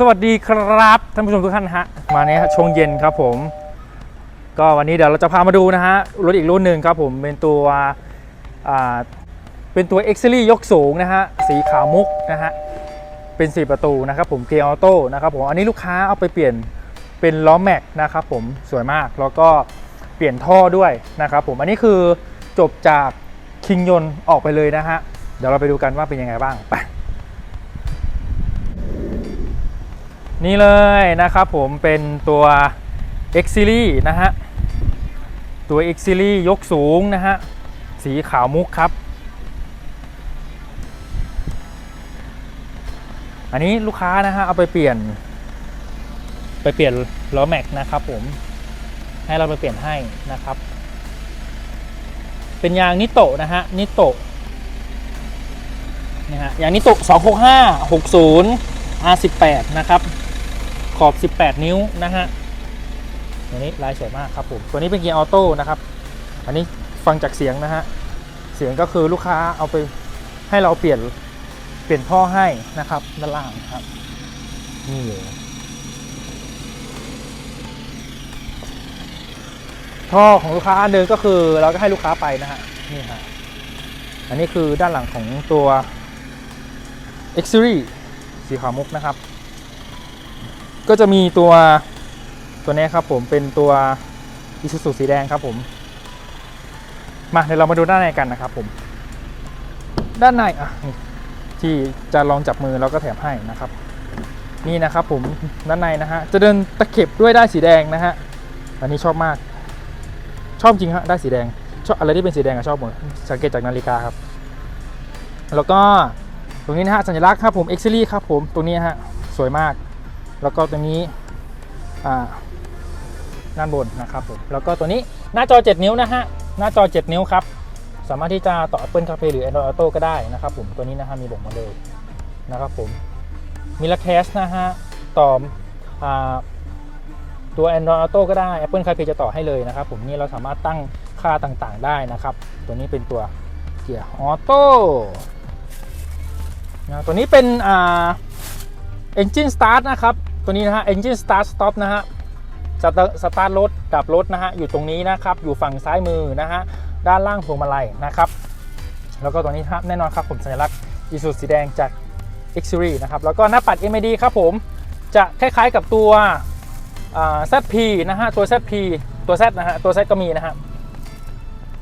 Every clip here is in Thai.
สวัสดีครับท่านผู้ชมทุกท่านฮะมาเนี่ยช่วงเย็นครับผม ก็วันนี้เดี๋ยวเราจะพามาดูนะฮะรถอีกรุ่นหนึ่งครับผมเป็นตัวอ่าเป็นตัว x อ e ยกสูงนะฮะสีขาวมุกนะฮะเป็น4ประตูนะครับผมเกียร์ออโต้นะครับผมอันนี้ลูกค้าเอาไปเปลี่ยนเป็นล้อแม็กนะครับผมสวยมากแล้วก็เปลี่ยนท่อด้วยนะครับผมอันนี้คือจบจากคิงยนออกไปเลยนะฮะเดี๋ยวเราไปดูกันว่าเป็นยังไงบ้างไป นี่เลยนะครับผมเป็นตัว X Series นะฮะ ตัว X Series ยกสูงนะฮะ สีขาวมุกครับ อันนี้ลูกค้านะฮะ เอาไปเปลี่ยน ไปเปลี่ยนล้อแม็กนะครับผม ให้เราไปเปลี่ยนให้นะครับ เป็นยางนิโตะนะฮะ นิโตะนะฮะยางนิโตะ265 60 R18 นะครับ ขอบ 18 นิ้วนะฮะตัวนี้ลายสวยมากครับผม ตัวนี้เป็นเกียร์ออโต้นะครับ อันนี้ฟังจากเสียงนะฮะ เสียงก็คือลูกค้าเอาไปให้เราเปลี่ยนเปลี่ยนท่อให้นะครับด้านล่างครับ นี่เลยท่อของลูกค้าอันเดิมก็คือเราก็ให้ลูกค้าไปนะฮะ นี่ฮะ อันนี้คือด้านหลังของตัว X Series สีขาวมุกนะครับ ก็จะมีตัวตัวนี้ครับผมเป็นตัวอิซูซูสีแดงครับผม มาเดี๋ยวเรามาดูด้านในกันนะครับผม ด้านในอะที่จะลองจับมือแล้วก็แถมให้นะครับ นี่นะครับผมด้านในนะฮะจะเดินตะเข็บด้วยได้ายสีแดงนะฮะอันนี้ชอบมาก ชอบจริงฮะได้ายสีแดง ชอบอะไรที่เป็นสีแดงอะชอบหมดสังเกตจากนาฬิกาครับ แล้วก็ตรงนี้นะฮะสัญลักษณ์ครับผม X Series ครับผมตรงนี้ฮะสวยมาก แล้วก็ตัวนี้ด้านบนนะครับผมแล้วก็ตัวนี้หน้าจอ 7 นิ้วนะฮะหน้าจอ 7 นิ้วครับสามารถที่จะต่อ Apple CarPlay หรือ Android Auto ก็ได้นะครับผมตัวนี้นะฮะมีบอกมาเลยนะครับผมมีลักแคสนะฮะต่ออาตัว Android Auto ก็ได้ Apple CarPlay จะต่อให้เลยนะครับผมนี่เราสามารถตั้งค่าต่างๆได้นะครับ ตัวนี้เป็นตัวเกียร์ออโต้นะตัวนี้เป็นอ่า Engine Start นะครับ ตัวนี้นะฮะ Engine Start Stop นะฮะสตาร์สตาร์ทรถดับรถนะฮะอยู่ตรงนี้นะครับอยู่ฝั่งซ้ายมือนะฮะด้านล่างพวงมาลัยนะครับแล้วก็ตัวนี้ครับแน่นอนครับผมสัญลักษณ์อีสุสีแดงจาก X Series นะครับแล้วก็หน้าปัด MID ครับผมจะคล้ายๆกับตัว ZP นะฮะตัว ZP ตัว Z นะฮะตัว Z ก็มีนะฮะ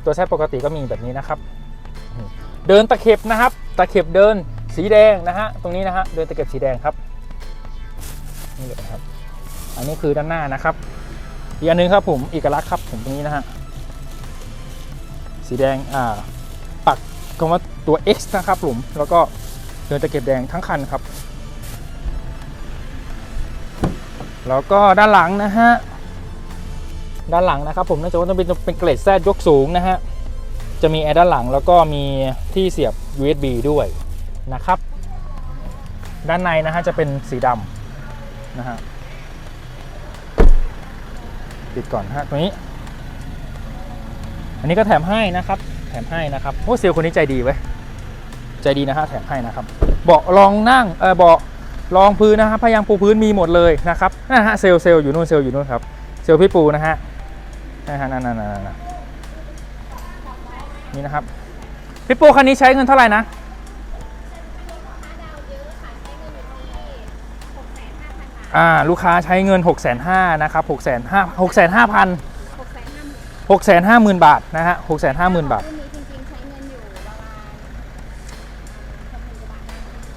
ตัว Z ปกติก็มีแบบนี้นะครับ เดินตะเข็บนะครับ ตะเข็บเดินสีแดงนะฮะตรงนี้นะฮะเดินตะเข็บสีแดงครับ นี่เลยครับ อันนี้คือด้านหน้านะครับ อีกอันหนึงครับผมเอกลักษณ์ครับผมตรงนี้นะฮะสีแดงอ่าปักคำว่าตัว X นะครับผมแล้วก็เดินตะเข็บแดงทั้งคันครับ แล้วก็ด้านหลังนะฮะด้านหลังนะครับผมเนื่องจากว่าต้องเป็นเป็นเกรดแซดยกสูงนะฮะจะมีแอร์ด้านหลังแล้วก็มีที่เสียบ USB ด้วยนะครับ ด้านในนะฮะจะเป็นสีดำ นะฮะปิดก่อนฮะตรงนี้ อันนี้ก็แถมให้นะครับ แถมให้นะครับโอ้เซลคนนี้ใจดีเว้ใจดีนะฮะแถมให้นะครับ เบาะรองนั่งเออเบาะรองพื้นนะครับพยางปูพื้นมีหมดเลยนะครับนะฮะเซลเซลอยู่นู่นเซลอยู่นู่นครับเซลพี่ปูนะฮะนะฮะนั่นนั่นนั่นนั่นนี่นะครับพี่ปูคันนี้ใช้เงินเท่าไหร่นะ ลูกค้าใช้เงิน 6 5 0 0 0นะครับ6 5 0 0 0 6 5 0 0 0 6 5 0 0 0 0 บาทนะฮะ6 5 0 0 0 0 บาทรุ่นนี้จริงๆใช้เงินอยู่ประมาณ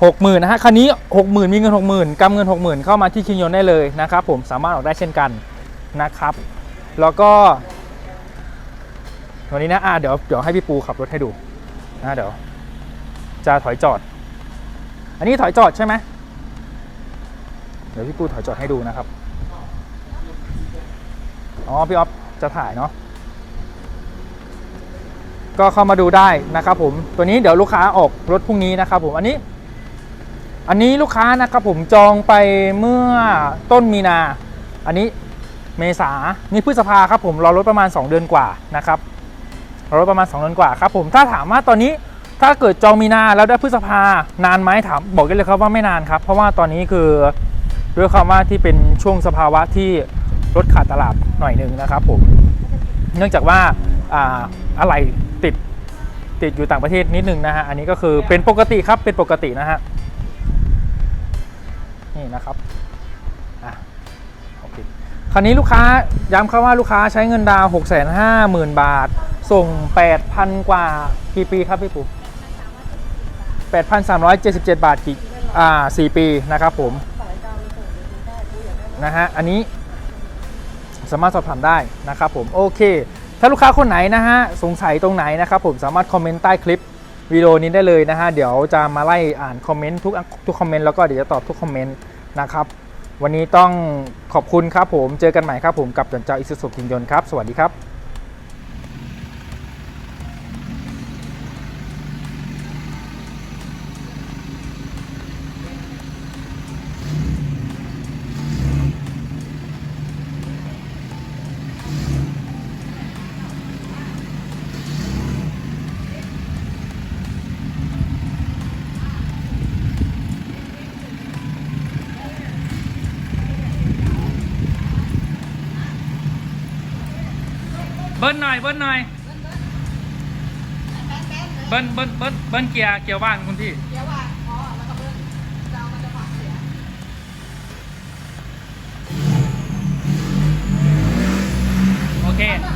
หกหมื่นนะฮะคันนี้หกหมื่นมีเงินหกหมื่นกำเงินหกหมื่นเข้ามาที่คิงยนได้เลยนะครับผมสามารถออกได้เช่นกันนะครับ แล้วก็ วันนี้นะอ่าเดี๋ยวเดี๋ยวให้พี่ปูขับรถให้ดูนะเดี๋ยว จะถอยจอด อันนี้ถอยจอดใช่ไหม เดี๋ยวพี่ปูถอยจอดให้ดูนะครับ อ๋อ พี่ออฟจะถ่ายเนาะ ก็เข้ามาดูได้นะครับผม ตัวนี้เดี๋ยวลูกค้าออกรถพรุ่งนี้นะครับผม อันนี้ อันนี้ลูกค้านะครับผมจองไปเมื่อต้นมีนา อันนี้เมษานี่พฤษภาครับผมรอรถประมาณ 2 เดือนกว่านะครับรอรถประมาณ 2 เดือนกว่าครับผมถ้าถามว่าตอนนี้ถ้าเกิดจองมีนาแล้วได้พฤษภานานไหมถามบอกกันเลยครับว่าไม่นานครับ เพราะว่าตอนนี้คือ ด้วยความว่าที่เป็นช่วงสภาวะที่รถขาดตลาดหน่อยหนึ่งนะครับผมเนื่องจากว่าอ่าอะไรติดติดอยู่ต่างประเทศนิดนึงนะฮะอันนี้ก็คือเป็นปกติครับเป็นปกตินะฮะนี่นะครับอะโอเคคราวนี้ลูกค้าย้ำครับว่าลูกค้าใช้เงินดาวน์6 5 0 0 0 0บาท ส่ง8,000กว่ากี่ปีครับพี่ปุ๊8,377บาทกี่อ่า4ปีนะครับผม นะฮะอันนี้สามารถสอบถามได้นะครับผมโอเค ถ้าลูกค้าคนไหนนะฮะสงสัยตรงไหนนะครับผมสามารถคอมเมนต์ใต้คลิปวิดีโอนี้ได้เลยนะฮะเดี๋ยวจะมาไล่อ่านคอมเมนต์ทุกทุกคอมเมนต์แล้วก็เดี๋ยวจะตอบทุกคอมเมนต์นะครับวันนี้ต้องขอบคุณครับผมเจอกันใหม่ครับผมกับจันเจ้าอิสุสุกินยนต์ครับ สวัสดีครับ เบิ้ลหน่อยเบิ้ลหน่อยเบิ้ลเบิ้ลเบิ้ลเบิ้ลเกียร์เกียร์ว่างคุณพี่เดี๋ยวว่าอ๋อแล้วก็เบิ้ลเรามันจะฝังเสียโอเคเมื่อ